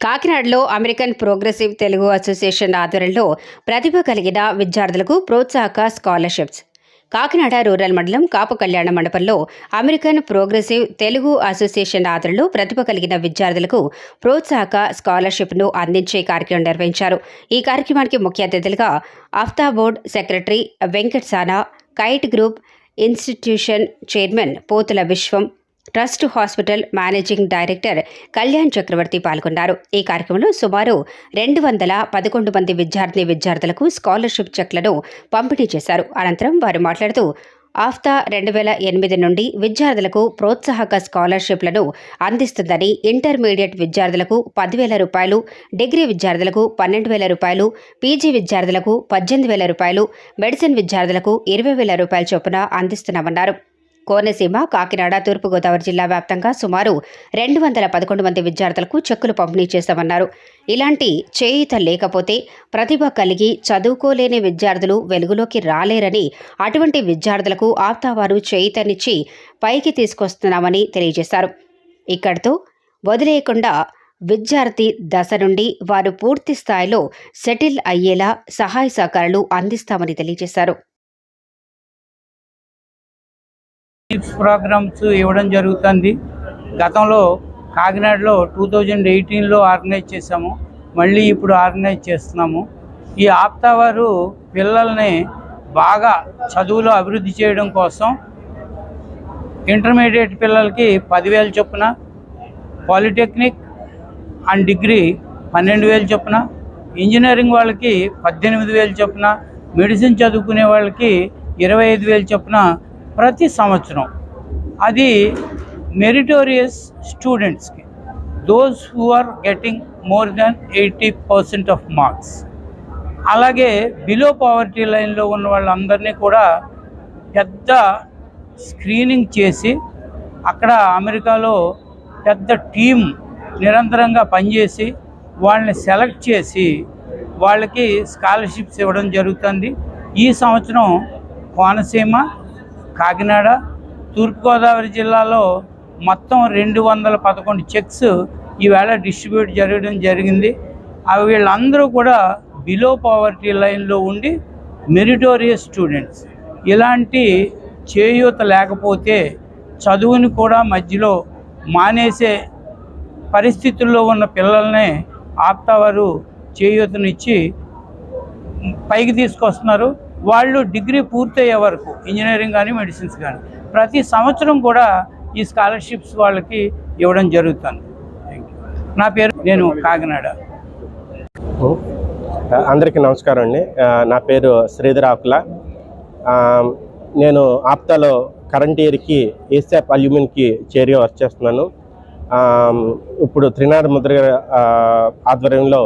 కాకినాడలో American progressive Telugu association ఆధ్వర్యంలో ప్రతిభ కలిగిన విద్యార్థులకు ప్రోత్సాహక స్కాలర్షిప్స్. కాకినాడ రూరల్ మండలం కాపు కళ్యాణ మండపంలో అమెరికన్ ప్రోగ్రెసివ్ తెలుగు అసోసియేషన్ ఆధ్వర్యంలో ప్రతిభ కలిగిన విద్యార్థులకు ప్రోత్సాహక స్కాలర్షిప్ను అందించే కార్యక్రమం నిర్వహించారు. ఈ కార్యక్రమానికి ముఖ్య అతిథులుగా Aapta board secretary Venkat Sana Kite group institution chairman Pothula Viswam trust hospital managing director Kalyan Chakravarthi పాల్గొన్నారు. ఈ కార్యక్రమంలో సుమారు రెండు వందల పదకొండు మంది విద్యార్థిని విద్యార్థులకు స్కాలర్షిప్ చెక్లను పంపిణీ చేశారు. అనంతరం వారు మాట్లాడుతూ ఆఫ్తా రెండు వేల ఎనిమిది నుండి విద్యార్థులకు ప్రోత్సాహక స్కాలర్షిప్లను అందిస్తుందని ఇంటర్మీడియట్ విద్యార్థులకు పదివేల రూపాయలు డిగ్రీ విద్యార్థులకు పన్నెండు వేల రూపాయలు పీజీ విద్యార్థులకు పద్దెనిమిది వేల రూపాయలు మెడిసిన్ విద్యార్థులకు ఇరవై వేల రూపాయల చొప్పున అందిస్తున్నామన్నారు. కోనసీమ కాకినాడ తూర్పుగోదావరి జిల్లా వ్యాప్తంగా సుమారు రెండు వందల పదకొండు మంది విద్యార్థులకు చెక్కులు పంపిణీ చేశామన్నారు ఇలాంటి చేయుత లేకపోతే ప్రతిభ కలిగి చదువుకోలేని విద్యార్థులు వెలుగులోకి రాలేరని అటువంటి విద్యార్థులకు ఆప్తావారు చేయుతనిచ్చి పైకి తీసుకొస్తున్నామని తెలియజేశారు. ఇక్కడితో వదిలేయకుండా విద్యార్థి దశ నుండి వారు పూర్తి స్థాయిలో సెటిల్ అయ్యేలా సహాయ సహకారాలు అందిస్తామని తెలియజేశారు. ప్రోగ్రామ్స్ ఇవ్వడం జరుగుతుంది. గతంలో కాకినాడలో టూ థౌజండ్ ఎయిటీన్లో ఆర్గనైజ్ చేసాము మళ్ళీ ఇప్పుడు ఆర్గనైజ్ చేస్తున్నాము. ఈ ఆప్తా వారు పిల్లల్ని బాగా చదువులో అభివృద్ధి చేయడం కోసం ఇంటర్మీడియట్ పిల్లలకి పదివేల చొప్పున పాలిటెక్నిక్ అండ్ డిగ్రీ పన్నెండు వేలు చొప్పున ఇంజనీరింగ్ వాళ్ళకి పద్దెనిమిది వేలు చొప్పున మెడిసిన్ చదువుకునే వాళ్ళకి ఇరవై ఐదు వేలు చొప్పున ప్రతి సంవత్సరం. అది మెరిటోరియస్ స్టూడెంట్స్కి those who are getting more than eighty percent of marks అలాగే బిలో పావర్టీ లైన్లో ఉన్న వాళ్ళందరినీ కూడా పెద్ద స్క్రీనింగ్ చేసి అక్కడ అమెరికాలో పెద్ద టీం నిరంతరంగా పనిచేసి వాళ్ళని సెలెక్ట్ చేసి వాళ్ళకి స్కాలర్షిప్స్ ఇవ్వడం జరుగుతుంది. ఈ సంవత్సరం కోనసీమ కాకినాడ తూర్పుగోదావరి జిల్లాలో మొత్తం రెండు వందల పదకొండు చెక్స్ ఈవేళ డిస్ట్రిబ్యూట్ జరగడం జరిగింది. అవి వీళ్ళందరూ కూడా బిలో పావర్టీ లైన్లో ఉండి మెరిటోరియస్ స్టూడెంట్స్ ఇలాంటి చేయూత లేకపోతే చదువుని కూడా మధ్యలో మానేసే పరిస్థితుల్లో ఉన్న పిల్లల్ని ఆప్తావారు చేయూతనిచ్చి పైకి తీసుకొస్తున్నారు. వాళ్ళు డిగ్రీ పూర్తయ్యే వరకు ఇంజనీరింగ్ కానీ మెడిసిన్స్ కానీ ప్రతి సంవత్సరం కూడా ఈ స్కాలర్షిప్స్ వాళ్ళకి ఇవ్వడం జరుగుతుంది. నా పేరు నేను కాకినాడ. అందరికీ నమస్కారం అండి. నా పేరు శ్రీధర్ ఆకుల. నేను ఆప్తాలో కరెంట్ ఇయర్కి ఏసాప్ అల్యూమిన్కి చేరి వర్క్ చేస్తున్నాను. ఇప్పుడు త్రినాడ ముద్ర ఆధ్వర్యంలో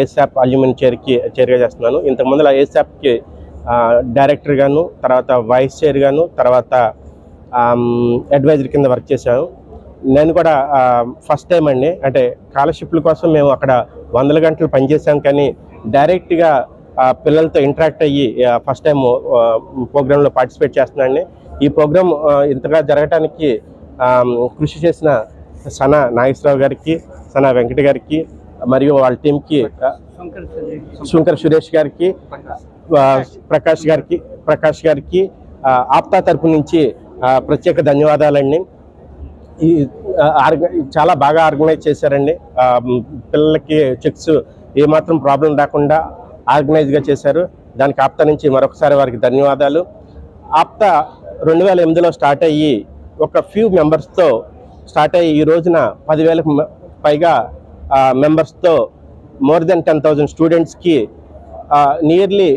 ఏసాప్ అల్యూమిన్ చేరికి చేరిగా చేస్తున్నాను. ఇంతకుముందు ఏసాప్కి డైరెక్టర్ గాను తర్వాత వైస్ చైర్ గాను తర్వాత అడ్వైజర్ కింద వర్క్ చేశాను. నేను కూడా ఫస్ట్ టైం అండి. అంటే స్కాలర్షిప్ల కోసం మేము అక్కడ వందల గంటలు పనిచేసాం కానీ డైరెక్ట్గా పిల్లలతో ఇంటరాక్ట్ అయ్యి ఫస్ట్ టైం ప్రోగ్రాంలో పార్టిసిపేట్ చేస్తున్నానండి. ఈ ప్రోగ్రామ్ ఇంతగా జరగటానికి కృషి చేసిన సనా నాగేశ్వరరావు గారికి సనా వెంకట గారికి మరియు వాళ్ళ టీంకి శంకర్ సురేష్. గారికి ప్రకాష్ గారికి ప్రకాష్ గారికి ఆప్తా తరపు నుంచి ప్రత్యేక ధన్యవాదాలండి. ఈ ఆర్గ- చాలా బాగా ఆర్గనైజ్ చేశారండి. పిల్లలకి చెక్స్ ఏమాత్రం ప్రాబ్లం రాకుండా ఆర్గనైజ్గా చేశారు. దానికి ఆప్తా నుంచి మరొకసారి వారికి ధన్యవాదాలు. ఆప్తా రెండు వేల ఎనిమిదిలో స్టార్ట్ అయ్యి ఒక ఫ్యూ మెంబర్స్తో స్టార్ట్ అయ్యి ఈ రోజున పదివేలకు పైగా మెంబర్స్తో మోర్ దెన్ టెన్ థౌజండ్ స్టూడెంట్స్కి నియర్లీ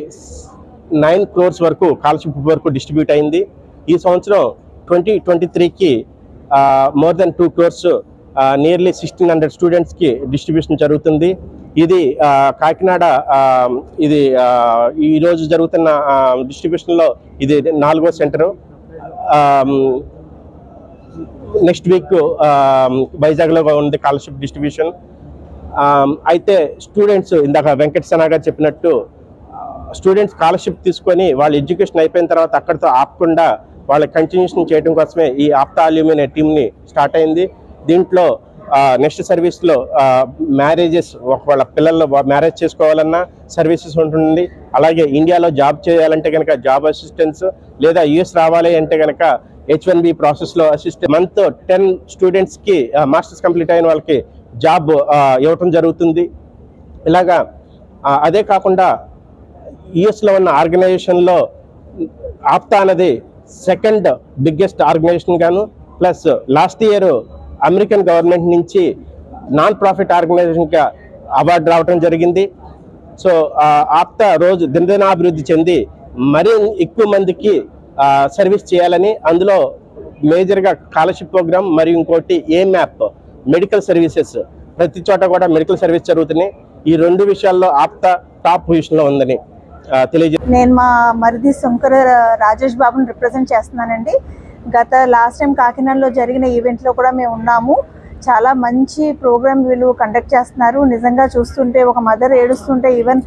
నైన్ క్రోర్స్ వరకు స్కాలర్షిప్ వరకు డిస్ట్రిబ్యూట్ అయింది. ఈ సంవత్సరం ట్వంటీ ట్వంటీ త్రీకి more than two crores nearly sixteen hundred స్టూడెంట్స్కి డిస్ట్రిబ్యూషన్ జరుగుతుంది. ఇది కాకినాడ ఇది ఈరోజు జరుగుతున్న డిస్ట్రిబ్యూషన్లో ఇది నాలుగో సెంటరు నెక్స్ట్ వీక్ వైజాగ్లో ఉంది స్కాలర్షిప్ డిస్ట్రిబ్యూషన్ అయితే స్టూడెంట్స్ ఇందాక వెంకట గారు చెప్పినట్టు స్టూడెంట్స్ స్కాలర్షిప్ తీసుకొని వాళ్ళ ఎడ్యుకేషన్ అయిపోయిన తర్వాత అక్కడితో ఆపకుండా వాళ్ళ కంటిన్యూషన్ చేయడం కోసమే ఈ ఆప్తా అల్యూమి అనే టీమ్ని స్టార్ట్ అయింది. దీంట్లో నెక్స్ట్ సర్వీస్లో మ్యారేజెస్ ఒకవేళ పిల్లలు మ్యారేజ్ చేసుకోవాలన్నా సర్వీసెస్ ఉంటుంది. అలాగే ఇండియాలో జాబ్ చేయాలంటే కనుక జాబ్ అసిస్టెన్స్ లేదా యుఎస్ రావాలి అంటే కనుక హెచ్ వన్ బి ప్రాసెస్లో అసిస్టెంట్. మంత్ టెన్ స్టూడెంట్స్కి మాస్టర్స్ కంప్లీట్ అయిన వాళ్ళకి జాబ్ ఇవ్వటం జరుగుతుంది. ఇలాగా అదే కాకుండా యుఎస్లో ఉన్న ఆర్గనైజేషన్లో ఆప్తా అనేది సెకండ్ బిగ్గెస్ట్ ఆర్గనైజేషన్ గాను plus last year American government నుంచి నాన్ ప్రాఫిట్ ఆర్గనైజేషన్గా అవార్డు రావడం జరిగింది. సో ఆప్తా రోజు దినదినాభివృద్ధి చెంది మరీ ఎక్కువ మందికి సర్వీస్ చేయాలని అందులో మేజర్గా స్కాలర్షిప్ ప్రోగ్రామ్ మరియు ఇంకోటి ఏ మ్యాప్ మెడికల్ సర్వీసెస్. ప్రతి చోట కూడా మెడికల్ సర్వీస్ జరుగుతున్నాయి. ఈ రెండు విషయాల్లో ఆప్త టాప్ పొజిషన్లో ఉందని ఆ, తెలియజే నేను మా మరిది శంకర రాజేష్ బాబుని రిప్రజెంట్ చేస్తున్నానండి. గత లాస్ట్ టైం కాకినాడలో జరిగిన ఈవెంట్లో కూడా మేము ఉన్నాము. చాలా మంచి ప్రోగ్రామ్ వీళ్ళు కండక్ట్ చేస్తున్నారు. నిజంగా చూస్తుంటే ఒక మదర్ ఏడుస్తుంటే ఈవెన్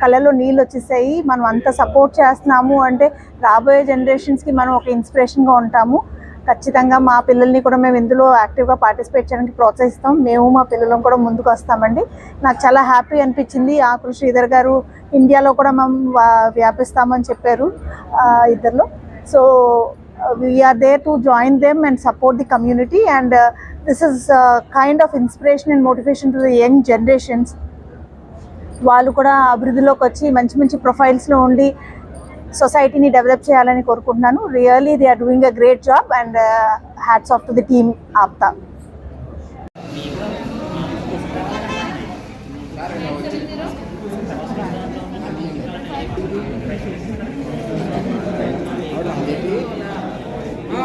కళ్ళలో నీళ్ళు వచ్చేసాయి. మనం అంత సపోర్ట్ చేస్తున్నాము అంటే రాబోయే జనరేషన్స్కి మనం ఒక ఇన్స్పిరేషన్గా ఉంటాము. ఖచ్చితంగా మా పిల్లల్ని కూడా మేము ఇందులో యాక్టివ్గా పార్టిసిపేట్ చేయడానికి ప్రోత్సహిస్తాం. మేము మా పిల్లలం కూడా ముందుకు వస్తామండి. నాకు చాలా హ్యాపీ అనిపించింది. ఆకులు శ్రీధర్ గారు ఇండియాలో కూడా మేము వ్యాపిస్తామని చెప్పారు ఆ, ఇద్దరిలో. So we're there to join them and support the community and this is kind of inspiration and motivation to the young generations వాళ్ళు కూడా అభివృద్ధిలోకి వచ్చి మంచి మంచి ప్రొఫైల్స్లో ఉండి సొసైటీని డెవలప్ చేయాలని కోరుకుంటున్నాను. Really they are doing a great job and hats off to the team Aapta ఆ